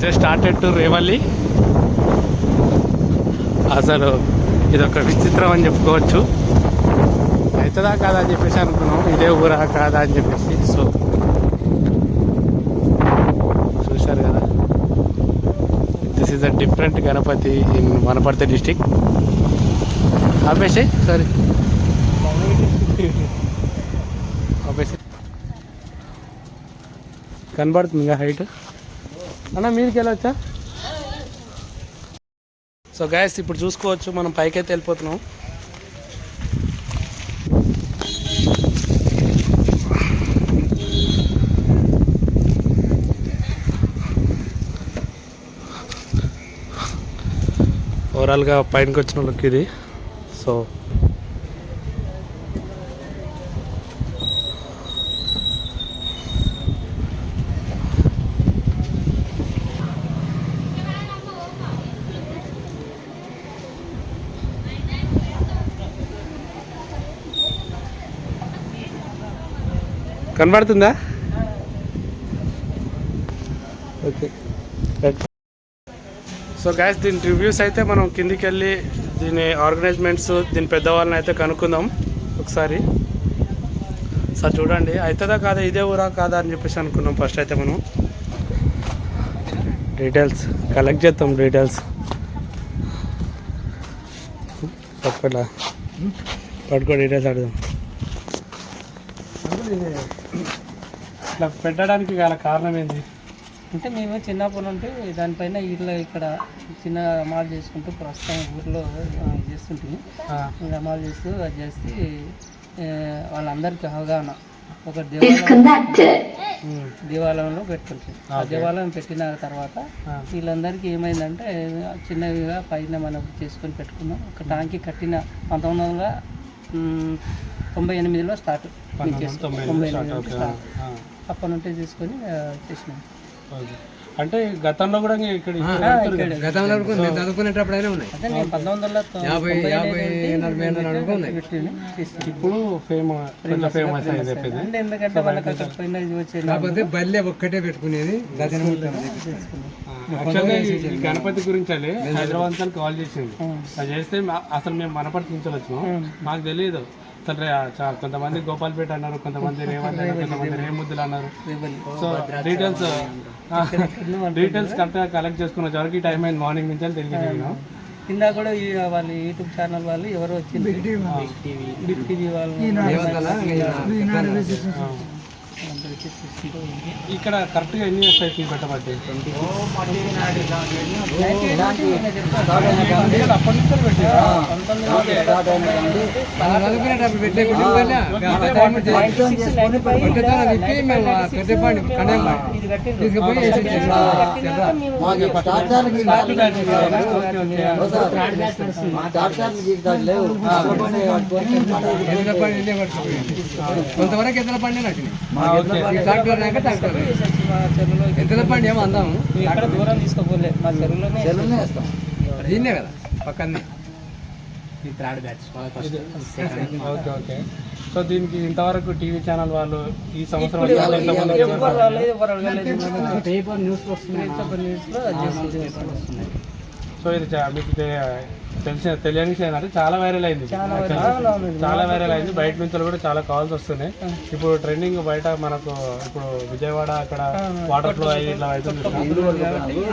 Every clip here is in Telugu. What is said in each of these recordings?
జస్ట్ స్టార్టెడ్ టు రేవల్లి అసలు ఇది ఒక విచిత్రం అని చెప్పుకోవచ్చు. అవుతుందా కాదా అని చెప్పేసి అనుకున్నాం. ఇదే ఊరా కాదా అని చెప్పేసి. సో చూశారు కదా. This is a different Ganapati in Wanaparthy district ఆపేసి సారీ కనబడుతుంది హైట్. అన్న మీదకి వెళ్ళొచ్చా? సో గ్యాస్ ఇప్పుడు చూసుకోవచ్చు మనం పైకైతే వెళ్ళిపోతున్నాం. ఓవరాల్గా పైనకి వచ్చిన లుక్ ఇది. సో కనబడుతుందా? ఓకే. సో గ్యాస్ దీని రివ్యూస్ అయితే మనం కిందికి వెళ్ళి దీని ఆర్గనైజ్మెంట్స్ దీని పెద్దవాళ్ళని అయితే కనుక్కుందాం ఒకసారి. సార్ చూడండి అవుతుందా కాదా ఇదే ఊరా కాదా అని చెప్పేసి అనుకున్నాం ఫస్ట్ అయితే మనం. డీటెయిల్స్ కలెక్ట్ చేస్తాం డీటెయిల్స్ తప్పట్లా పట్టుకో డీటెయిల్స్ అడుగుదాం. ఇట్లా పెట్టడానికి గల కారణం ఏంది? అంటే మేము చిన్నప్పటి నుండి దానిపైన ఇట్లా ఇక్కడ చిన్న అమలు చేసుకుంటూ ప్రస్తుతం ఊర్లో ఆ, చేస్తుంటుంది అమలు చేస్తూ అది చేసి వాళ్ళందరికీ అవగాహన. ఒక దేవాలయం. దేవాలయంలో పెట్టుకుంటుంది ఆ దేవాలయం పెట్టిన తర్వాత. వీళ్ళందరికీ ఏమైందంటే చిన్నవిగా పైన మనం చేసుకొని పెట్టుకున్నాం. ఒక టాంకీ కట్టిన పంతొమ్మిది వందల తొంభై ఎనిమిదిలో స్టార్ట్. తొంభై ఎనిమిది. స్టార్ట్ అప్పటి నుండి తీసుకొని చేసినాం. అంటే గతంలో కూడా ఇక్కడ గతంలో వరకు నేను చదువుకునేటప్పుడైనా ఉన్నాయి. యాభై యాభై నలభై ఉన్నాయి. ఇప్పుడు ఫేమ ఫేమస్ అయింది చెప్పింది. కాకపోతే బల్లె ఒక్కటే పెట్టుకునేది గణపతి గురించి అని హైదరాబాద్ కాల్ చేసింది. అది చేస్తే అసలు మేము మనపటి నుంచి వచ్చినాం మాకు తెలియదు అసలు రే- చా- కొంతమంది గోపాల్పేట అన్నారు కొంతమంది రేవంత్ అన్నారు కొంతమంది రేముద్దులు అన్నారు. సో డీటెయిల్స్ డీటెయిల్స్ కరెక్ట్గా కలెక్ట్ చేసుకున్న వరకు ఈ టైం అయింది మార్నింగ్ నుంచి అని తెలియదు కింద కూడా ఈ వాళ్ళ యూట్యూబ్ ఛానల్ వాళ్ళు ఎవరు వచ్చింది బిగ్ టీవీ వాళ్ళు వచ్చి చూసుకుంటూ ఉంది. ఇక్కడ కరెక్ట్గా ఎన్ని ఇయర్స్ అయితే పెట్టబట్టి అప్పటి నుంచి పెట్టారా పంతొమ్మిది వందల తొంభై ఎనిమిది మనం చదువుకునేటప్పుడు పెట్టే కుటుంబాలే ఆ టైం వచ్చి పట్టుదల విప్పి మేము ఆ పెద్దపాడి కన్యాకుమారి ఇది కట్టిండ్రు. తీసుకుపోయి వేసి కట్టినాక మేము ఎదుల పండి ఇల్లే పట్టుకుపోయింది కొంతవరకు ఎద్దుల పండి నటిని చెరువులో ఏమో అందాము. ఎక్కడ దూరం తీసుకోపోలే. మా చెరువులోనే దీన్నే కదా పక్కనే ఓకే ఓకే. సో దీనికి ఇంతవరకు టీవీ ఛానల్ వాళ్ళు ఈ సంవత్సరం పేపర్ న్యూస్ వస్తున్నాయి. సో ఇది చా- మీకు తెలిసిన తెలియని విషయం ఏంటంటే చాలా వైరల్ అయింది. చాలా వైరల్ అయింది. బయట నుంచి కూడా చాలా కాల్స్ వస్తున్నాయి. ఇప్పుడు ట్రెండింగ్ బయట మనకు ఇప్పుడు విజయవాడ అక్కడ వాటర్ ఫ్లో అయ్యి ఇట్లా అవుతుంది?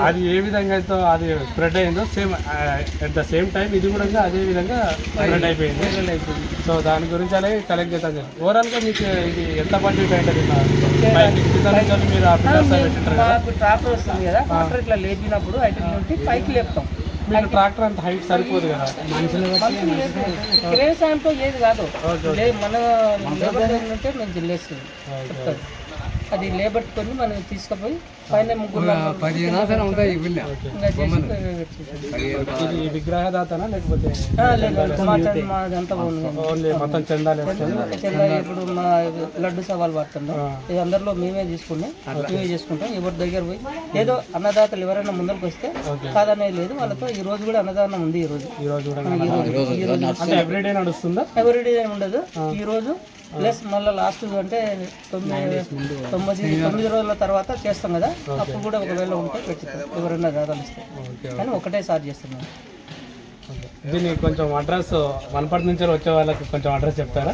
అది ఏ విధంగా అయితే అది స్ప్రెడ్ అయిందో same at the same time ఇది కూడా అదే విధంగా స్ప్రెడ్ అయిపోయింది. సో దాని గురించి అలాగే కలెక్ట్ చేస్తాను ఓవరాల్గా మీకు ఇది ఎంత బడ్జెట్ అంటే మీరు ట్రాక్టర్ వస్తుంది కదా. ఇట్లా లేపినప్పుడు అటు నుండి పైకి లేపుతాం. మీకు ట్రాక్టర్ అంత హైట్ సరిపోదు కదా. క్రేన్ సాయంతో ఏది కాదు. లే మన ఉంటే మేము జిల్లేస్తుంది. చెప్తారు అది లేబట్టుకొని మనం తీసుకుపోయి పైన విగ్రహదాతనా లేకపోతే చంద- చందా ఇప్పుడు మా లడ్డు సవాల్ పడుతున్నాం ఇది అందరిలో మేమే తీసుకున్నాం. మేమే చేసుకుంటాం. ఎవరి దగ్గర పోయి ఏదో అన్నదాతలు ఎవరైనా ముందరకు వస్తే కాదనేది లేదు. వాళ్ళతో ఈ రోజు కూడా అన్నదానం ఉంది ఈ రోజు. ఈ రోజు కూడా ఎవ్రీడే నడుస్తుందా? ఎవరిడే ఉండదు. ఈ రోజు ప్లస్ మళ్ళీ లాస్ట్ అంటే తొమ్మిది తొమ్మిది తొమ్మిది రోజుల తర్వాత చేస్తాం కదా అప్పుడు కూడా ఒకవేళ ఉంటే పెట్టుతాం ఎవరైనా దాదాలు ఇస్తే. కానీ ఒకటేసారి చేస్తున్నాం దీన్ని కొంచెం అడ్రస్ వనపర్తి నుంచి వచ్చే వాళ్ళకి కొంచెం అడ్రస్ చెప్తారా?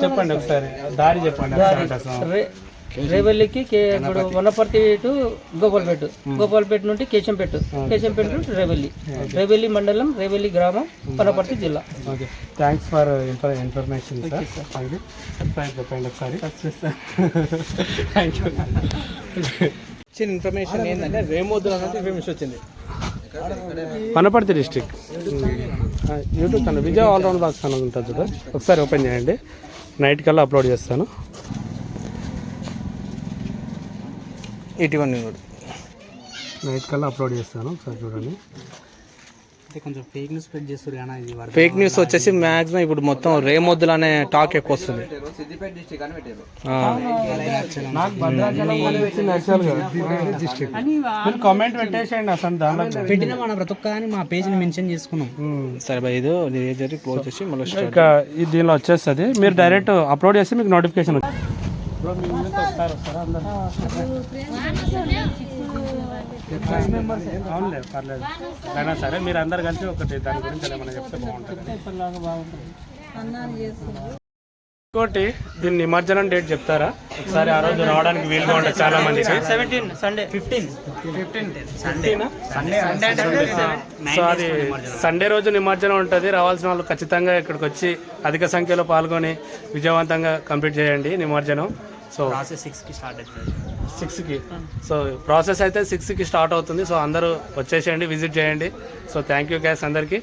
చెప్పండి. ఒకసారి. దారి చెప్పండి. రేవల్లికి ఇప్పుడు వనపర్తి టు గోపాల్పేట. గోపాల్పేట నుండి కేశంపేట. కేశంపేట నుండి రేవల్లి. రేవల్లి మండలం రేవల్లి గ్రామం వనపర్తి జిల్లా. Okay. Thanks for info information sir thank you subscribe చెప్పండి ఒకసారి థ్యాంక్ యూ ఇచ్చిన ఇన్ఫర్మేషన్ ఏంటంటే రేమోద్దుల ఇన్ఫర్మేషన్ వచ్చింది. Wanaparthy district YouTube channel Vijay all round box channel ఉంటుంది చూడ. ఒకసారి ఓపెన్ చేయండి. నైట్ కల్లా అప్లోడ్ చేస్తాను. ఇటువంటి నైట్ కల్లా అప్లోడ్ చేస్తాను ఒకసారి చూడండి. కొంచెం ఫేక్ న్యూస్ స్ప్రెడ్ చేస్తారు కానీ ఇది ఫేక్ న్యూస్ వచ్చేసి మ్యాక్సిమం ఇప్పుడు మొత్తం రేమొద్దులు అనే టాక్ ఎక్కువ వస్తుంది. ఆ. నాకు భద్రాచలం అనేది వచ్చింది యాక్చువల్గా మీరు కామెంట్ పెట్టేసేయండి అసలు దానిలో పెట్టిన మన ప్రతి ఒక్కదాన్ని మా పేజ్ని మెన్షన్ చేసుకున్నాం. సరే బాయ్ ఇది క్లోజ్ చేసి మళ్ళీ దీనిలో వచ్చేస్తుంది. మీరు డైరెక్ట్ అప్లోడ్ చేస్తే మీకు నోటిఫికేషన్ వస్తుంది. ఒకసారి వస్తారా? అందరూ అవునులే పర్లేదు. అయినా సరే మీరు అందరు కలిసి ఒకటి దాని గురించి ఏమైనా చెప్తే బాగుంటుంది. ఇంకోటి దీని నిమజ్జనం డేట్ చెప్తారా? ఒకసారి ఆ రోజు రావడానికి వీలుగా ఉంటుంది చాలా మంది సెవెంటీన్ సండే ఫిఫ్టీన్ సో అది సండే రోజు నిమజ్జనం ఉంటుంది. రావాల్సిన వాళ్ళు ఖచ్చితంగా ఇక్కడికి వచ్చి అధిక సంఖ్యలో పాల్గొని విజయవంతంగా కంప్లీట్ చేయండి నిమజ్జనం. సో సిక్స్కి స్టార్ట్ అవుతుంది సిక్స్కి సో ప్రాసెస్ అయితే సిక్స్కి స్టార్ట్ అవుతుంది. సో అందరూ వచ్చేసేయండి విజిట్ చేయండి. సో థ్యాంక్ యూ గ్యాస్ అందరికీ.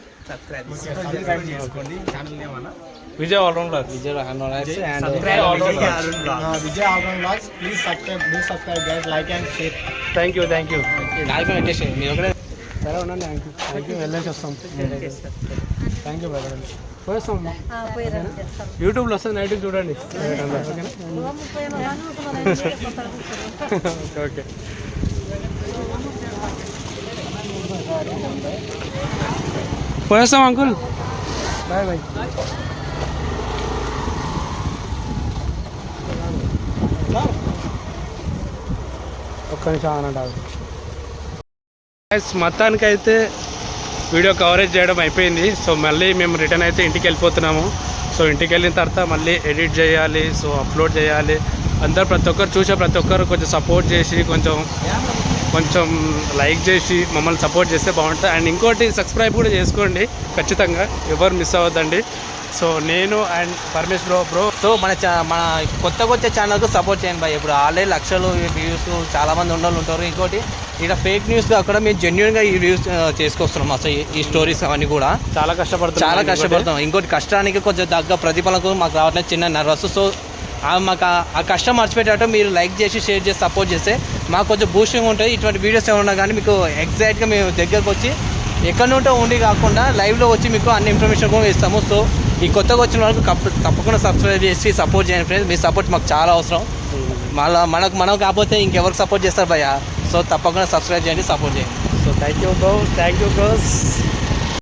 Vijay all round Vijay hand and Vijay all round blogs please subscribe please subscribe guys like and share thank you thank you నాకు పెట్టేసి మీరు ఒకటే సరే ఉండండి థ్యాంక్ యూ థ్యాంక్ యూ వెళ్ళేసి వస్తాం. థ్యాంక్ యూ బ్రదర్ పోయేస్తాం యూట్యూబ్లో వస్తుంది నైట్ చూడండి. ఓకే. పోయేస్తాం అంకుల్. Bye bye. ఒక్క నిమిషం అనండి మొత్తానికి అయితే వీడియో కవరేజ్ చేయడం అయిపోయింది. సో మళ్ళీ మేము రిటర్న్ అయితే ఇంటికి వెళ్ళిపోతున్నాము. సో ఇంటికి వెళ్ళిన తర్వాత మళ్ళీ ఎడిట్ చేయాలి సో అప్లోడ్ చేయాలి. అందరు ప్రతి ఒక్కరు చూసే ప్రతి ఒక్కరు కొంచెం సపోర్ట్ చేసి కొంచెం కొంచెం లైక్ చేసి మమ్మల్ని సపోర్ట్ చేస్తే బాగుంటుంది. అండ్ ఇంకోటి సబ్స్క్రైబ్ కూడా చేసుకోండి. ఖచ్చితంగా ఎవరు మిస్ అవ్వద్దండి. సో నేను and Paramesh bro bro. So మన చా- మన కొత్తగా వచ్చే ఛానల్కు సపోర్ట్ చేయండి బాయ్ ఇప్పుడు ఆల్రెడీ లక్షలు వ్యూస్ చాలా మంది ఉండోళ్ళు ఉంటారు. ఇంకోటి ఇక్కడ ఫేక్ న్యూస్ కాకుండా మేము జెన్యున్గా ఈ వ్యూస్ చేసుకొస్తున్నాం. అసలు ఈ- స్టోరీస్ అవన్నీ కూడా. చాలా కష్టపడుతున్నాను చాలా కష్టపడతాం ఇంకోటి కష్టానికి కొంచెం తగ్గ ప్రతిఫలకు మాకు రావట్లేదు. చిన్న నర్వస్ సో ఆ మాకు ఆ- కష్టం మర్చిపోయేటట్టు మీరు లైక్ చేసి షేర్ చేసి సపోర్ట్ చేస్తే మాకు కొంచెం బూస్టింగ్ ఉంటుంది ఇటువంటి వీడియోస్ ఏమన్నా కానీ మీకు ఎగ్జాక్ట్గా మేము దగ్గరకు వచ్చి ఎక్కడ నుంటో ఉండి కాకుండా లైవ్లో వచ్చి మీకు అన్ని ఇన్ఫర్మేషన్ కూడా ఇస్తాము. సో ఈ కొత్తగా వచ్చిన వాళ్ళకి తప్పకుండా సబ్స్క్రైబ్ చేసి సపోర్ట్ చేయండి ఫ్రెండ్స్ మీ సపోర్ట్ మాకు చాలా అవసరం. మళ్ళీ మనకు మనం కాకపోతే ఇంకెవరికి సపోర్ట్ చేస్తారు భయ్య? సో తప్పకుండా సబ్స్క్రైబ్ చేయండి సపోర్ట్ చేయండి. So thank you bro thank you bros